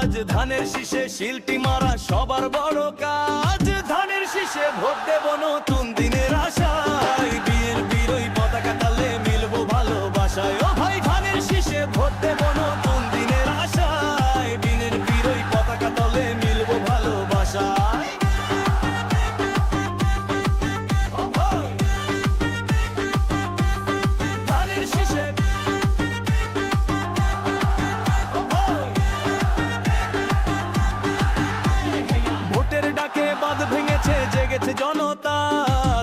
কাজ, ধানের শীষে শিলটি মারা সবার বড় কাজ। ধানের শীষে ভোট দেব নতুন দিনের আশা। ডাকে বাঁধ ভেঙেছে, জেগেছে জনতা।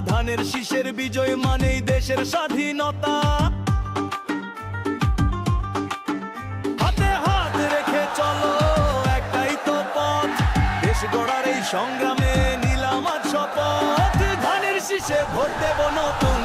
ধানের শীষের বিজয় মানেই দেশের স্বাধীনতা। হাতে হাত রেখে চলো, একটাই তো পথ। দেশ গড়ার এই সংগ্রামে নিলাম আর শপথ। ধানের শীষে ভোট দেব নতুন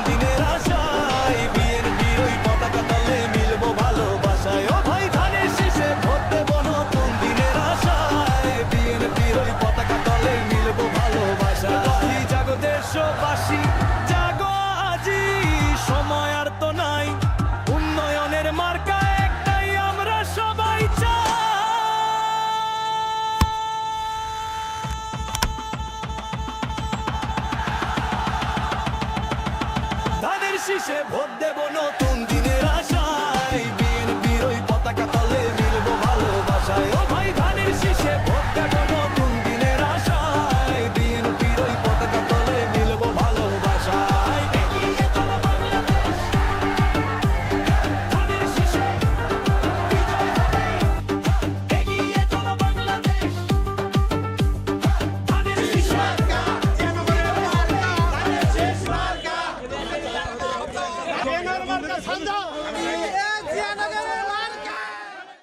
শিশে ভোট দেব নতুন দিন। আমরা